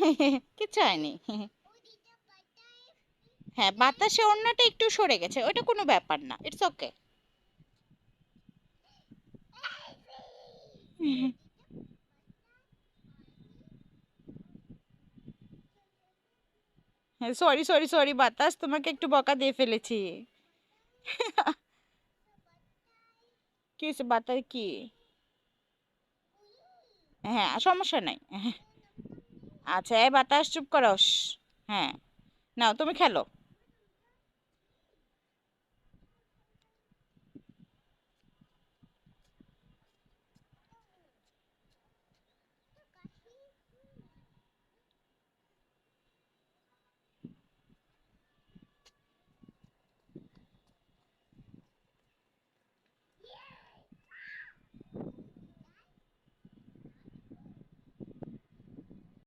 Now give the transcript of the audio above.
কিচ্ছু হয়নি। হ্যাঁ বাতাসে অন্যটা একটু সরে গেছে, ওটা কোনো ব্যাপার না it's okay sorry sorry sorry বাতাস, তোমাকে একটু বকা দিয়ে ফেলেছি। কি বাতাস কি? হ্যাঁ সমস্যা নাই। আচ্ছা এই বাতাস চুপ করো। হ্যাঁ। নাও তুমি খেলো।